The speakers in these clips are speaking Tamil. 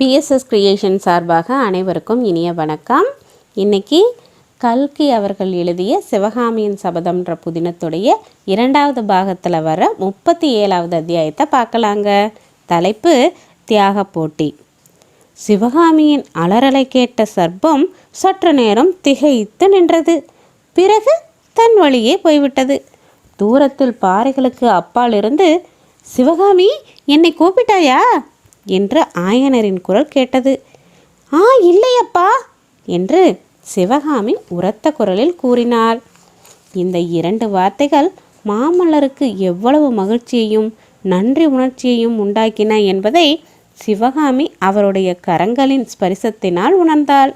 பிஎஸ்எஸ் கிரியேஷன் சார்பாக அனைவருக்கும் இனிய வணக்கம். இன்னைக்கு கல்கி அவர்கள் எழுதிய சிவகாமியின் சபதம்ன்ற புதினத்துடைய இரண்டாவது பாகத்தில் வர முப்பத்தி ஏழாவது அத்தியாயத்தை பார்க்கலாங்க. தலைப்பு தியாக போட்டி. சிவகாமியின் அலறலை கேட்ட சர்ப்பம் சற்று நேரம் திகைத்து நின்றது. பிறகு தன் வழியே போய்விட்டது. தூரத்தில் பாறைகளுக்கு அப்பால் இருந்து சிவகாமி என்னை கூப்பிட்டாயா? என்று ஆயனரின் குரல் கேட்டது. ஆ இல்லையப்பா என்று சிவகாமி உரத்த குரலில் கூறினாள். இந்த இரண்டு வார்த்தைகள் மாமல்லருக்கு எவ்வளவு மகிழ்ச்சியையும் நன்றி உணர்ச்சியையும் உண்டாக்கின என்பதை சிவகாமி அவருடைய கரங்களின் ஸ்பரிசத்தினால் உணர்ந்தாள்.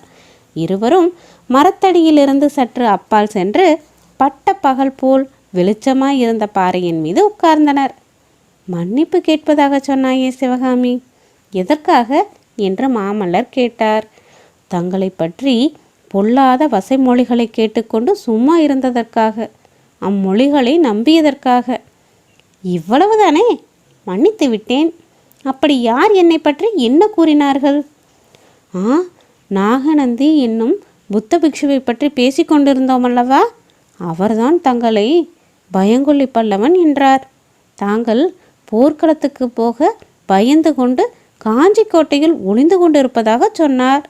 இருவரும் மரத்தடியிலிருந்து சற்று அப்பால் சென்று பட்ட பகல் போல் வெளிச்சமாய் இருந்த பாறையின் மீது உட்கார்ந்தனர். மன்னிப்பு கேட்பதாக சொன்னாயே சிவகாமி எதற்காக? என்று மாமல்லர் கேட்டார். தங்களை பற்றி பொல்லாத வசைமொழிகளை கேட்டுக்கொண்டு சும்மா இருந்ததற்காக அம்மொழிகளை நம்பியதற்காக. இவ்வளவுதானே? மன்னித்து விட்டேன். அப்படி யார் என்னை பற்றி என்ன கூறினார்கள்? ஆ நாகநந்தி என்னும் புத்த பிக்ஷுவை பற்றி பேசிக்கொண்டிருந்தோம் அல்லவா? அவர்தான் தங்களை பயங்கொள்ளி பல்லவன் என்றார். தாங்கள் போர்க்களத்துக்கு போக பயந்து கொண்டு காஞ்சி கோட்டையில் ஒளிந்து கொண்டிருப்பதாக சொன்னார்.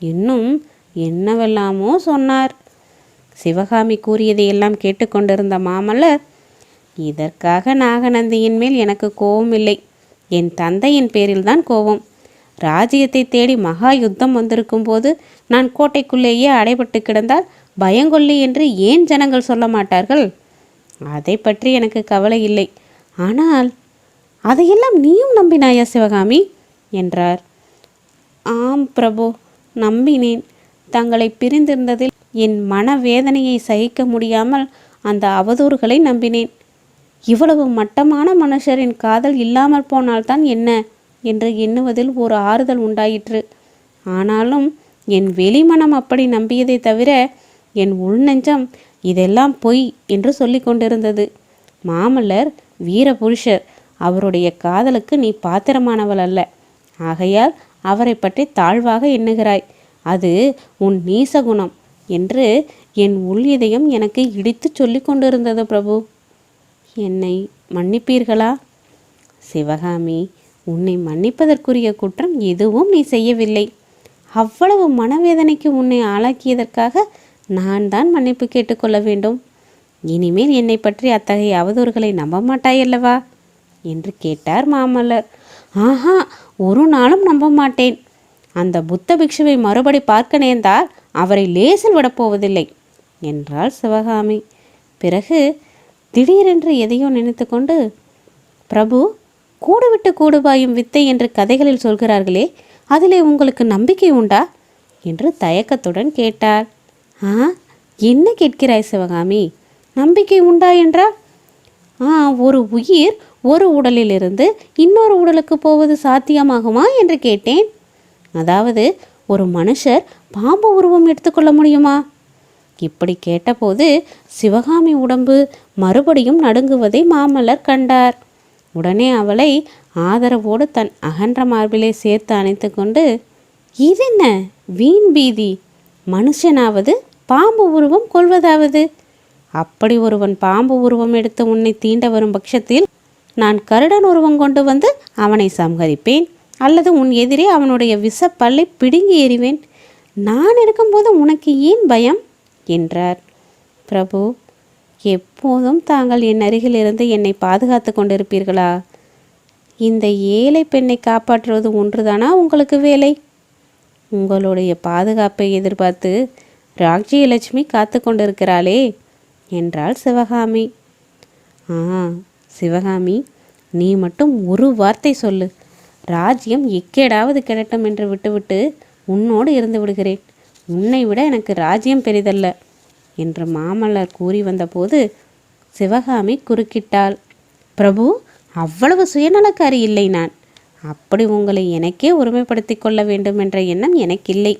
இன்னும் என்னவெல்லாமோ சொன்னார். சிவகாமி கூறியதை எல்லாம் கேட்டுக்கொண்டிருந்த மாமல்லர் இதற்காக நாகநந்தியின் மேல் எனக்கு கோபம் இல்லை. என் தந்தையின் பேரில்தான் கோபம். ராஜ்யத்தை தேடி மகா யுத்தம் வந்திருக்கும் போது நான் கோட்டைக்குள்ளேயே அடைபட்டு கிடந்தால் பயங்கொல்லி என்று ஏன் ஜனங்கள் சொல்ல மாட்டார்கள்? அதை பற்றி எனக்கு கவலை இல்லை. ஆனால் அதையெல்லாம் நீயும் நம்பினாயா சிவகாமி? என்றார். ஆம் பிரபு நம்பினேன். தங்களை பிரிந்திருந்ததில் என் மனவேதனையை சகிக்க முடியாமல் அந்த அவதூறுகளை நம்பினேன். இவ்வளவு மட்டமான மனுஷரின் காதல் இல்லாமல் போனால்தான் என்ன? என்று எண்ணுவதில் ஒரு ஆறுதல் உண்டாயிற்று. ஆனாலும் என் வெளிமனம் அப்படி நம்பியதை தவிர என் உள்நெஞ்சம் இதெல்லாம் பொய் என்று சொல்லி கொண்டிருந்தது. மாமல்லர் வீரபுருஷர் அவருடைய காதலுக்கு நீ பாத்திரமானவள் அல்ல. ஆகையால் அவரை பற்றி தாழ்வாக எண்ணுகிறாய். அது உன் நீசகுணம் என்று என் உள் இதயம் எனக்கு இடித்துச் சொல்லி கொண்டிருந்தது பிரபு. என்னை மன்னிப்பீர்களா? சிவகாமி உன்னை மன்னிப்பதற்குரிய குற்றம் எதுவும் நீ செய்யவில்லை. அவ்வளவு மனவேதனைக்கு உன்னை ஆளாக்கியதற்காக நான் தான் மன்னிப்பு கேட்டுக்கொள்ள வேண்டும். இனிமேல் என்னை பற்றி அத்தகைய அவதூறுகளை நம்ப மாட்டாயல்லவா என்று கேட்டார் மாமல்லர். ஆஹா ஒரு நாளும் நம்ப மாட்டேன் அந்த புத்த பிக்ஷுவை மறுபடி பார்க்க நேர்ந்தால் அவரை லேசில் விடப்போவதில்லை என்றாள் சிவகாமி. பிறகு திடீரென்று எதையோ நினைத்துக்கொண்டு பிரபு கூடுவிட்டு கூடு பாயும் வித்தை என்று கதைகளில் சொல்கிறார்களே அதிலே உங்களுக்கு நம்பிக்கை உண்டா? என்று தயக்கத்துடன் கேட்டார் ஆ என்ன கேட்கிறாய் சிவகாமி? நம்பிக்கை உண்டா என்றால்? ஆ ஒரு உயிர் ஒரு உடலிலிருந்து இன்னொரு உடலுக்கு போவது சாத்தியமாகுமா என்று கேட்டேன். அதாவது ஒரு மனுஷர் பாம்பு உருவம் எடுத்துக்கொள்ள முடியுமா? இப்படி கேட்டபோது சிவகாமி உடம்பு மறுபடியும் நடுங்குவதை மாமல்லர் கண்டார். உடனே அவளை ஆதரவோடு தன் அகன்ற மார்பிலே சேர்த்து அணைத்து கொண்டு இதென்ன? வீண் பீதி. மனுஷனாவது பாம்பு உருவம் கொள்வதாவது? அப்படி ஒருவன் பாம்பு உருவம் எடுத்து உன்னை தீண்ட வரும் பட்சத்தில் நான் கருடன் உருவம் கொண்டு வந்து அவனை சம்ஹரிப்பேன். அல்லது உன் எதிரே அவனுடைய விஷப்பல்லை பிடுங்கி எறிவேன். நான் இருக்கும்போது உனக்கு ஏன் பயம்? என்றார். பிரபு எப்போதும் தாங்கள் என் அருகிலிருந்து என்னை பாதுகாத்து கொண்டிருப்பீர்களா? இந்த ஏழை பெண்ணை காப்பாற்றுவது ஒன்றுதானா உங்களுக்கு வேலை? உங்களுடைய பாதுகாப்பை எதிர்பார்த்து ராஜ்யலட்சுமி காத்து கொண்டிருக்கிறாளே என்றாள் சிவகாமி. ஆ சிவகாமி நீ மட்டும் ஒரு வார்த்தை சொல்லு. ராஜ்யம் எக்கேடாவது கிடட்டும் என்று விட்டுவிட்டு உன்னோடு இருந்து விடுகிறேன். உன்னை விட எனக்கு ராஜ்யம் பெரிதல்ல. என்று மாமல்லர் கூறி வந்தபோது சிவகாமி குறுக்கிட்டாள். பிரபு அவ்வளவு சுயநலக்காரி இல்லை நான். அப்படி உங்களை எனக்கே உரிமைப்படுத்தி கொள்ள வேண்டும் என்ற எண்ணம் எனக்கில்லை.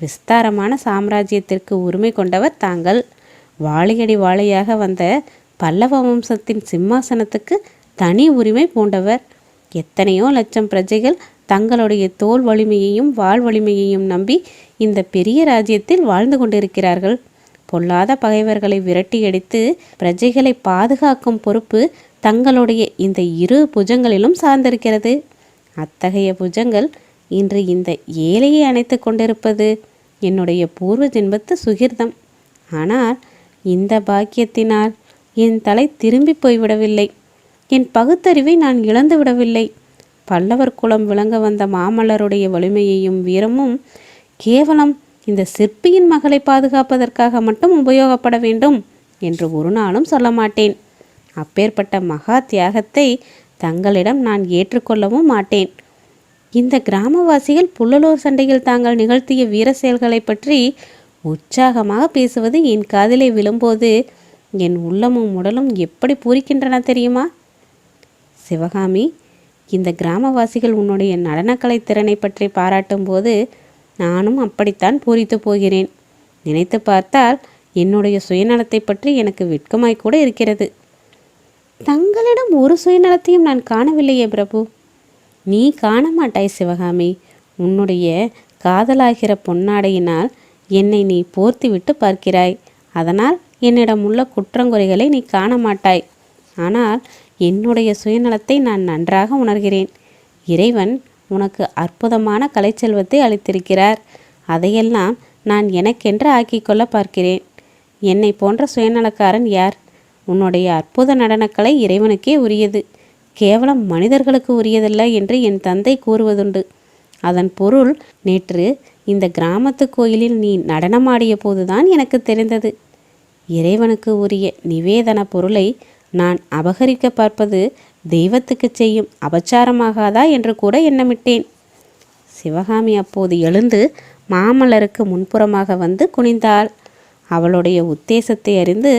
விஸ்தாரமான சாம்ராஜ்யத்திற்கு உரிமை கொண்டவர் தாங்கள். வாழையடி வாழையாக வந்த பல்லவ வம்சத்தின் சிம்மாசனத்துக்கு தனி உரிமை பூண்டவர். எத்தனையோ லட்சம் பிரஜைகள் தங்களுடைய தோல் வலிமையையும் வாள் வலிமையையும் நம்பி இந்த பெரிய ராஜ்யத்தில் வாழ்ந்து கொண்டிருக்கிறார்கள். பொல்லாத பகைவர்களை விரட்டியடித்து பிரஜைகளை பாதுகாக்கும் பொறுப்பு தங்களுடைய இந்த இரு புஜங்களிலும் சார்ந்திருக்கிறது. அத்தகைய புஜங்கள் இன்று இந்த ஏழையை அணைத்து கொண்டிருப்பது என்னுடைய பூர்வ ஜென்மத்து சுகிர்தம். ஆனால் இந்த பாக்கியத்தினால் என் தலை திரும்பி போய்விடவில்லை. என் பகுத்தறிவை நான் இழந்து விடவில்லை. பல்லவர் குலம் விளங்க வந்த மாமல்லருடைய வலிமையையும் வீரமும் கேவலம் இந்த சிற்பியின் மகளை பாதுகாப்பதற்காக மட்டும் உபயோகப்பட வேண்டும் என்று ஒரு நாளும் சொல்ல மாட்டேன். அப்பேற்பட்ட மகா தியாகத்தை தங்களிடம் நான் ஏற்றுக்கொள்ளவும் மாட்டேன். இந்த கிராமவாசிகள் புள்ளலூர் சண்டையில் தாங்கள் நிகழ்த்திய வீர செயல்களை பற்றி உற்சாகமாக பேசுவது என் காதிலே விழும்போது என் உள்ளமும் உடலும் எப்படி பூரிக்கின்றன தெரியுமா? சிவகாமி இந்த கிராமவாசிகள் உன்னுடைய நடனக்கலை திறனை பற்றி பாராட்டும் போது நானும் அப்படித்தான் பூரித்து போகிறேன். நினைத்து பார்த்தால் என்னுடைய சுயநலத்தை பற்றி எனக்கு வெட்கமாய் கூட இருக்கிறது. தங்களிடம் ஒரு சுயநலத்தையும் நான் காணவில்லையே பிரபு. நீ காண மாட்டாய் சிவகாமி. உன்னுடைய காதலாகிற பொன்னாடையினால் என்னை நீ போர்த்தி விட்டு பார்க்கிறாய். அதனால் என்னிடம் உள்ள குற்றங்குறைகளை நீ காண மாட்டாய் ஆனால் என்னுடைய சுயநலத்தை நான் நன்றாக உணர்கிறேன். இறைவன் உனக்கு அற்புதமான கலைச்செல்வத்தை அளித்திருக்கிறார். அதையெல்லாம் நான் எனக்கென்று ஆக்கிக்கொள்ள பார்க்கிறேன். என்னை போன்ற சுயநலக்காரன் யார்? உன்னுடைய அற்புத நடனக்கலை இறைவனுக்கே உரியது. கேவலம் மனிதர்களுக்கு உரியதல்ல என்று என் தந்தை கூறுவதுண்டு. அதன் பொருள் நேற்று இந்த கிராமத்து கோயிலில் நீ நடனமாடிய போதுதான் எனக்கு தெரிந்தது. இறைவனுக்கு உரிய நிவேதன பொருளை நான் அபகரிக்க பார்ப்பது தெய்வத்துக்கு செய்யும் அபச்சாரமாகாதா என்று கூட எண்ணமிட்டேன். சிவகாமி அப்போது எழுந்து மாமல்லருக்கு முன்புறமாக வந்து குனிந்தாள். அவளுடைய உத்தேசத்தை அறிந்து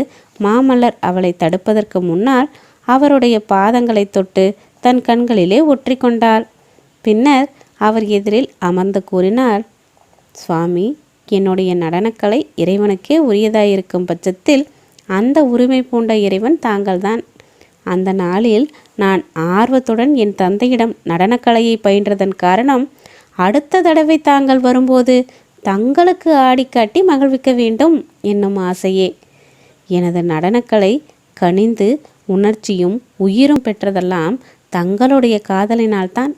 மாமல்லர் அவளை தடுப்பதற்கு முன்னால் அவருடைய பாதங்களை தொட்டு தன் கண்களிலே ஒற்றிக்கொண்டாள். பின்னர் அவர் எதிரில் அமர்ந்து கூறினார் சுவாமி என்னுடைய நடனக்கலை இறைவனுக்கே உரியதாயிருக்கும் பட்சத்தில் அந்த உரிமை பூண்ட இறைவன் தாங்கள்தான். அந்த நாளில் நான் ஆர்வத்துடன் என் தந்தையிடம் நடனக்கலையை பயின்றதன் காரணம் அடுத்த தடவை தாங்கள் வரும்போது தங்களுக்கு ஆடிக்காட்டி மகிழ்விக்க வேண்டும் என்னும் ஆசையே. எனது நடனக்கலை கனிந்து உணர்ச்சியும் உயிரும் பெற்றதெல்லாம் தங்களுடைய காதலினால்தான்.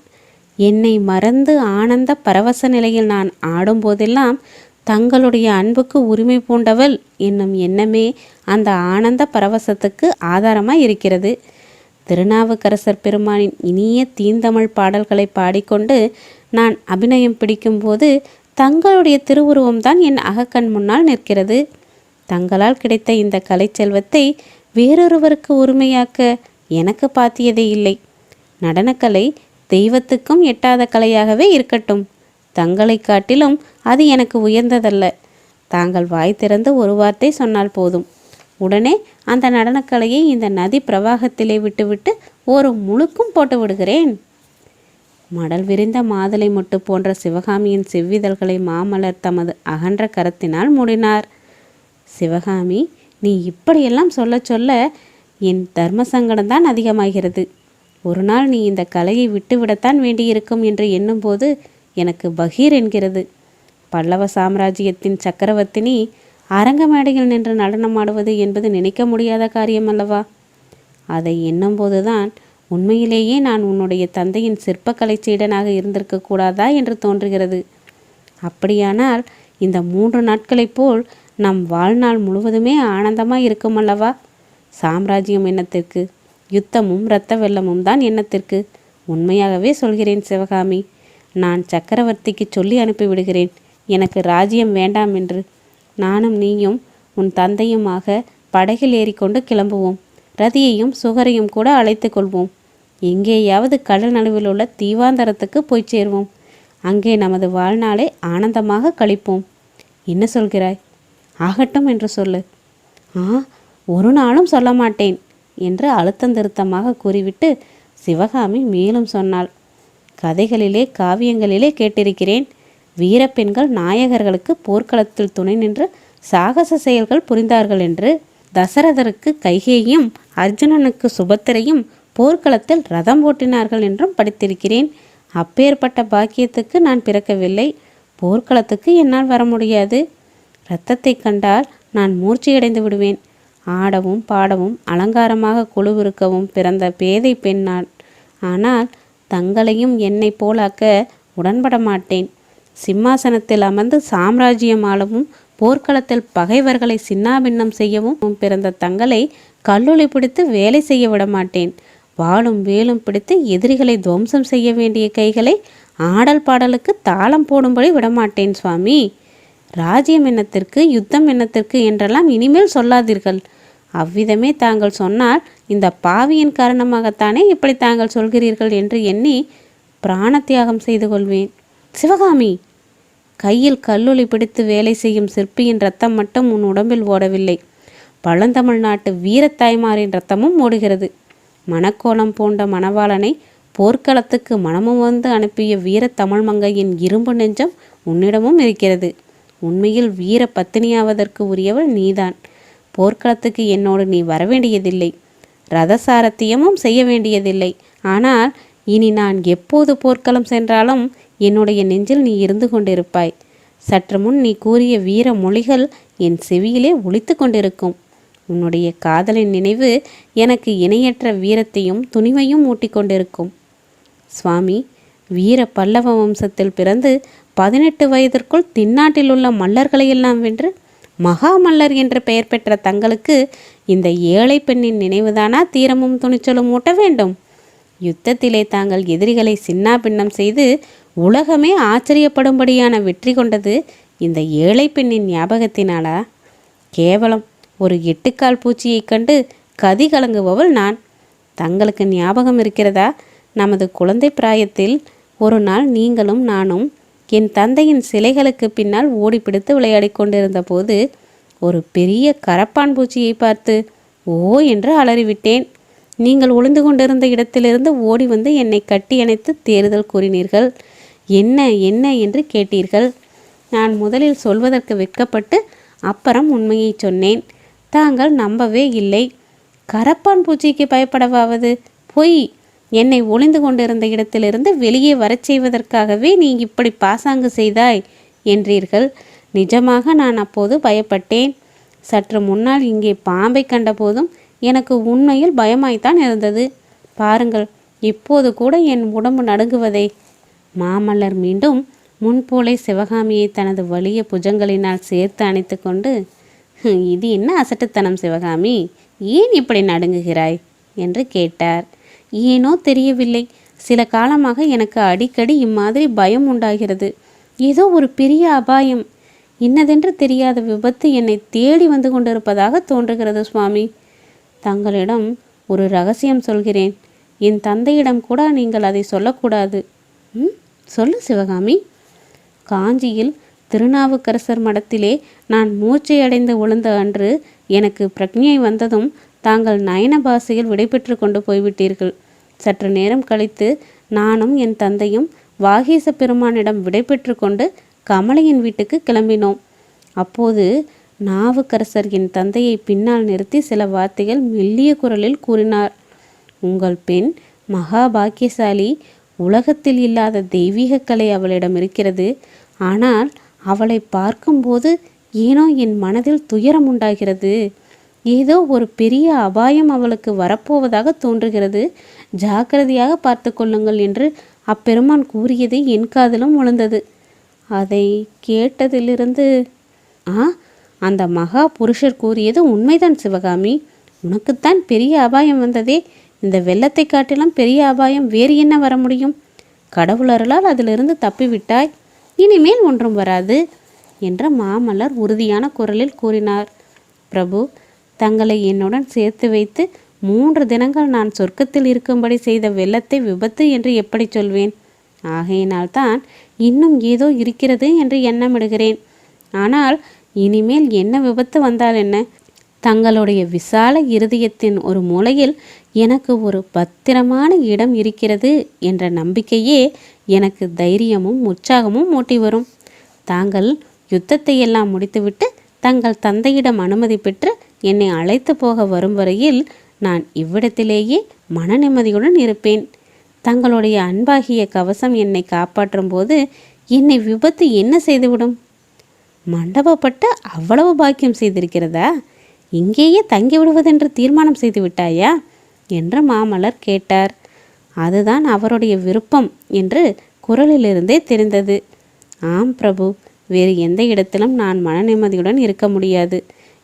என்னை மறந்து ஆனந்த பரவச நிலையில் நான் ஆடும்போதெல்லாம் தங்களுடைய அன்புக்கு உரிமை பூண்டவள் என்னும் எண்ணமே அந்த ஆனந்த பரவசத்துக்கு ஆதாரமாய் இருக்கிறது. திருநாவுக்கரசர் பெருமானின் இனிய தீந்தமிழ் பாடல்களை பாடிக்கொண்டு நான் அபிநயம் பிடிக்கும்போது தங்களுடைய திருவுருவம்தான் என் அகக்கண் முன்னால் நிற்கிறது. தங்களால் கிடைத்த இந்த கலைச்செல்வத்தை வேறொருவருக்கு உரிமையாக்க எனக்கு பாத்தியதே இல்லை. நடனக்கலை தெய்வத்துக்கும் எட்டாத கலையாகவே இருக்கட்டும். தங்களை காட்டிலும் அது எனக்கு உயர்ந்ததல்ல. தாங்கள் வாய் திறந்து ஒரு வார்த்தை சொன்னால் போதும். உடனே அந்த நடனக்கலையை இந்த நதி பிரவாகத்திலே விட்டுவிட்டு ஒரு முழுக்கும் போட்டு விடுகிறேன். மடல் விரிந்த மாதுளை மொட்டு போன்ற சிவகாமியின் செவ்விதழ்களை மாமலர் தமது அகன்ற கரத்தினால் மூடினார். சிவகாமி நீ இப்படியெல்லாம் சொல்ல சொல்ல என் தர்ம சங்கடம்தான் அதிகமாகிறது. ஒரு நாள் நீ இந்த கலையை விட்டுவிடத்தான் வேண்டியிருக்கும் என்று எண்ணும்போது எனக்கு பகீர் என்கிறது. பல்லவ சாம்ராஜ்யத்தின் சக்கரவர்த்தினி அரங்க மேடையில் நின்று நடனமாடுவது என்பது நினைக்க முடியாத காரியம் அல்லவா? அதை எண்ணும்போதுதான் உண்மையிலேயே நான் உன்னுடைய தந்தையின் சிற்பக்கலை சீடனாக இருந்திருக்க கூடாதா என்று தோன்றுகிறது. அப்படியானால் இந்த மூன்று நாட்களைப் போல் நம் வாழ்நாள் முழுவதுமே ஆனந்தமாக இருக்கும் அல்லவா? சாம்ராஜ்யம் எண்ணத்திற்கு யுத்தமும் இரத்த வெள்ளமும் தான் எண்ணத்திற்கு உண்மையாகவே சொல்கிறேன் சிவகாமி. நான் சக்கரவர்த்திக்கு சொல்லி அனுப்பிவிடுகிறேன். எனக்கு ராஜ்யம் வேண்டாம் என்று. நானும் நீயும் உன் தந்தையுமாக படகில் ஏறிக்கொண்டு கிளம்புவோம். ரதியையும் சுகரையும் கூட அழைத்து கொள்வோம். எங்கேயாவது கடல் நடுவில் உள்ள தீவாந்தரத்துக்கு போய் சேர்வோம். அங்கே நமது வாழ்நாளை ஆனந்தமாக கழிப்போம். என்ன சொல்கிறாய்? ஆகட்டும் என்று சொல்லு. ஆ ஒரு நாளும் சொல்ல மாட்டேன் என்று அழுத்தம் திருத்தமாக கூறிவிட்டு சிவகாமி மேலும் சொன்னாள். கதைகளிலே காவியங்களிலே கேட்டிருக்கிறேன். வீரப்பெண்கள் நாயகர்களுக்கு போர்க்களத்தில் துணை நின்று சாகச செயல்கள் புரிந்தார்கள் என்று. தசரதருக்கு கைகேயும் அர்ஜுனனுக்கு சுபத்திரையும் போர்க்களத்தில் ரதம் ஓட்டினார்கள் என்றும் படித்திருக்கிறேன். அப்பேற்பட்ட பாக்கியத்துக்கு நான் பிறக்கவில்லை. போர்க்களத்துக்கு என்னால் வர முடியாது. இரத்தத்தை கண்டால் நான் மூர்ச்சியடைந்து விடுவேன். ஆடவும் பாடவும் அலங்காரமாக குழுவிருக்கவும் பிறந்த பேதை பெண் நான். ஆனால் தங்களையும் என்னை போலாக்க உடன்பட மாட்டேன் சிம்மாசனத்தில் அமர்ந்து சாம்ராஜ்யம் ஆளவும் போர்க்களத்தில் பகைவர்களை சின்னாபின்னம் செய்யவும் பிறந்த தங்களை கல்லுளி பிடித்து வேலை செய்ய விட மாட்டேன் வாளும் வேலும் பிடித்து எதிரிகளை துவம்சம் செய்ய வேண்டிய கைகளை ஆடல் பாடலுக்கு தாளம் போடும்படி விடமாட்டேன் சுவாமி. ராஜ்யம் எண்ணத்திற்கு யுத்தம் எண்ணத்திற்கு என்றெல்லாம் இனிமேல் சொல்லாதீர்கள். அவ்விதமே தாங்கள் சொன்னால் இந்த பாவியின் காரணமாகத்தானே இப்படி தாங்கள் சொல்கிறீர்கள் என்று எண்ணி பிராண தியாகம் செய்து கொள்வேன். சிவகாமி கையில் கல்லொளி பிடித்து வேலை செய்யும் சிற்பியின் ரத்தம் மட்டும் உன் உடம்பில் ஓடவில்லை. பழந்தமிழ்நாட்டு வீரத்தாய்மாரின் ரத்தமும் ஓடுகிறது. மணக்கோலம் பூண்ட மணவாளனை போர்க்களத்துக்கு மனமும் வந்து அனுப்பிய வீர தமிழ் மங்கையின் இரும்பு நெஞ்சம் உன்னிடமும் இருக்கிறது. உண்மையில் வீர பத்தினியாவதற்கு உரியவள் நீதான். போர்க்களத்துக்கு என்னோடு நீ வரவேண்டியதில்லை. ரதசாரத்தியமும் செய்ய வேண்டியதில்லை. ஆனால் இனி நான் எப்போது போர்க்களம் சென்றாலும் என்னுடைய நெஞ்சில் நீ இருந்து கொண்டிருப்பாய். சற்று முன் நீ கூறிய வீர மொழிகள் என் செவியிலே ஒழித்து கொண்டிருக்கும். உன்னுடைய காதலின் நினைவு எனக்கு இணையற்ற வீரத்தையும் துணிவையும் ஊட்டிக் கொண்டிருக்கும். சுவாமி வீர பல்லவ வம்சத்தில் பிறந்து பதினெட்டு வயதிற்குள் தென்னாட்டில் உள்ள மல்லர்களையெல்லாம் வென்று மகாமல்லர் என்ற பெயர் பெற்ற தங்களுக்கு இந்த ஏழை பெண்ணின் நினைவுதானா? தீரமும் துணிச்சலும் ஊட்ட வேண்டும். யுத்தத்திலே தாங்கள் எதிரிகளை சின்னா பின்னம் செய்து உலகமே ஆச்சரியப்படும்படியான வெற்றி கொண்டது இந்த ஏழை பெண்ணின் ஞாபகத்தினாலா? கேவலம் ஒரு எட்டுக்கால் பூச்சியைக் கண்டு கதி கலங்குபவள் நான். தங்களுக்கு ஞாபகம் இருக்கிறதா? நமது குழந்தை பிராயத்தில் ஒரு நாள் நீங்களும் நானும் என் தந்தையின் சிலைகளுக்கு பின்னால் ஓடிப்பிடித்து விளையாடி கொண்டிருந்த போது ஒரு பெரிய கரப்பான் பூச்சியை பார்த்து ஓ என்று அலறிவிட்டேன். நீங்கள் ஒளிந்து கொண்டிருந்த இடத்திலிருந்து ஓடி வந்து என்னை கட்டி அணைத்து தேறுதல் கூறினீர்கள். என்ன என்ன என்று கேட்டீர்கள்? நான் முதலில் சொல்வதற்கு வெட்கப்பட்டு அப்புறம் உண்மையை சொன்னேன். தாங்கள் நம்பவே இல்லை. கரப்பான் பூச்சிக்கு பயப்படவாவது? பொய்! என்னை ஒளிந்து கொண்டிருந்த இடத்திலிருந்து வெளியே வரச் செய்வதற்காகவே நீ இப்படி பாசாங்கு செய்தாய் என்றீர்கள். நிஜமாக நான் அப்போது பயப்பட்டேன். சற்று முன்னால் இங்கே பாம்பை கண்டபோதும் எனக்கு உண்மையில் பயமாய்த்தான் இருந்தது. பாருங்கள் இப்போது கூட என் உடம்பு நடுங்குவதை. மாமல்லர் மீண்டும் முன்போலே சிவகாமியை தனது வலிய புஜங்களினால் சேர்த்து அணைத்து கொண்டு இது என்ன அசட்டுத்தனம் சிவகாமி? ஏன் இப்படி நடுங்குகிறாய்? என்று கேட்டார். ஏனோ தெரியவில்லை. சில காலமாக எனக்கு அடிக்கடி இம்மாதிரி பயம் உண்டாகிறது. ஏதோ ஒரு பெரிய அபாயம். இன்னதென்று தெரியாத விபத்து என்னை தேடி வந்து கொண்டிருப்பதாக தோன்றுகிறது சுவாமி. தங்களிடம் ஒரு ரகசியம் சொல்கிறேன். என் தந்தையிடம் கூட நீங்கள் அதை சொல்லக்கூடாது. ம் சொல்லு சிவகாமி. காஞ்சியில் திருநாவுக்கரசர் மடத்திலே நான் மூச்சையடைந்து விழுந்த அன்று எனக்கு பிரக்ஞை வந்ததும் தாங்கள் நயன பாசையில் விடைபெற்று கொண்டு போய்விட்டீர்கள். சற்று நேரம் கழித்து நானும் என் தந்தையும் வாகீச பெருமானிடம் விடைபெற்று கொண்டு கமலையின் வீட்டுக்கு கிளம்பினோம். அப்போது நாவுக்கரசர் என் தந்தையை பின்னால் நிறுத்தி சில வார்த்தைகள் மெல்லிய குரலில் கூறினார். உங்கள் பெண் மகா பாக்கியசாலி உலகத்தில் இல்லாத தெய்வீக கலை அவளிடம் இருக்கிறது. ஆனால் அவளை பார்க்கும்போது ஏனோ என் மனதில் துயரம் உண்டாகிறது. ஏதோ ஒரு பெரிய அபாயம் அவளுக்கு வரப்போவதாக தோன்றுகிறது. ஜாக்கிரதையாக பார்த்து கொள்ளுங்கள் என்று அப்பெருமான் கூறியது என் காதிலும் விழுந்தது அதை கேட்டதிலிருந்து ஆ அந்த மகா புருஷர் கூறியது உண்மைதான் சிவகாமி. உனக்குத்தான் பெரிய அபாயம் வந்ததே. இந்த வெள்ளத்தை காட்டிலும் பெரிய அபாயம் வேறு என்ன வர முடியும்? கடவுளர்களால் அதிலிருந்து தப்பிவிட்டாய். இனிமேல் ஒன்றும் வராது என்ற மாமல்லர் உறுதியான குரலில் கூறினார். பிரபு தங்களை என்னுடன் சேர்த்து வைத்து மூன்று தினங்கள் நான் சொர்க்கத்தில் இருக்கும்படி செய்த வெள்ளத்தை விபத்து என்று எப்படி சொல்வேன்? ஆகையினால்தான் இன்னும் ஏதோ இருக்கிறது என்று எண்ணமிடுகிறேன். ஆனால் இனிமேல் என்ன விபத்து வந்தால் என்ன? தங்களுடைய விசால இருதயத்தின் ஒரு மூலையில் எனக்கு ஒரு பத்திரமான இடம் இருக்கிறது என்ற நம்பிக்கையே எனக்கு தைரியமும் உற்சாகமும் மூட்டி வரும். தாங்கள் யுத்தத்தை எல்லாம் முடித்துவிட்டு தங்கள் தந்தையிடம் அனுமதி பெற்று என்னை அழைத்து போக வரும் வரையில் நான் இவ்விடத்திலேயே மன நிம்மதியுடன் இருப்பேன். தங்களுடைய அன்பாகிய கவசம் என்னை காப்பாற்றும் போது என்னை விபத்து என்ன செய்துவிடும்? மண்டபப்பட்டு அவ்வளவு பாக்கியம் செய்திருக்கிறதா? இங்கேயே தங்கி விடுவதென்று தீர்மானம் செய்து விட்டாயா என்று மாமலர் கேட்டார். அதுதான் அவருடைய விருப்பம் என்று குரலிலிருந்தே தெரிந்தது. ஆம் பிரபு வேறு எந்த இடத்திலும் நான் மன நிம்மதியுடன் இருக்க முடியாது.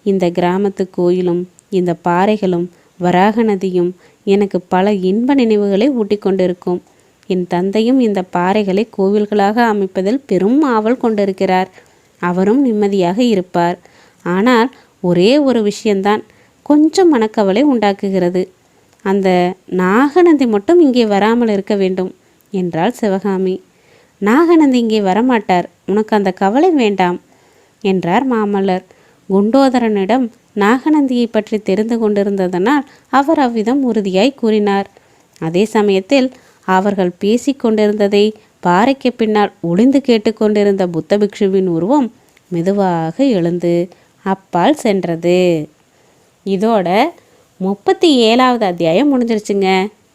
இந்த கிராமத்து கோயிலும் இந்த பாறைகளும் வராக நதியும் எனக்கு பல இன்ப நினைவுகளை ஊட்டிக் கொண்டிருக்கும். என் தந்தையும் இந்த பாறைகளை கோவில்களாக அமைப்பதில் பெரும் ஆவல் கொண்டிருக்கிறார். அவரும் நிம்மதியாக இருப்பார். ஆனால் ஒரே ஒரு விஷயம்தான் கொஞ்சம் மனக்கவலை உண்டாக்குகிறது. அந்த நாகநந்தி மட்டும் இங்கே வராமல் இருக்க வேண்டும் என்றாள் சிவகாமி. நாகநந்தி இங்கே வரமாட்டார் உனக்கு அந்த கவலை வேண்டாம் என்றார் மாமல்லர். குண்டோதரனிடம் நாகநந்தியை பற்றி தெரிந்து கொண்டிருந்ததனால் அவர் அவ்விதம் உறுதியாய் கூறினார். அதே சமயத்தில் அவர்கள் பேசிக் கொண்டிருந்ததை பாறைக்கு பின்னால் ஒளிந்து கேட்டுக்கொண்டிருந்த புத்த பிக்ஷுவின் உருவம் மெதுவாக எழுந்து அப்பால் சென்றது. இதோட முப்பத்தி ஏழாவது அத்தியாயம் முடிஞ்சிருச்சுங்க.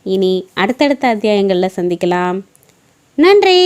இனி அடுத்தடுத்த அத்தியாயங்களில் சந்திக்கலாம். நன்றி!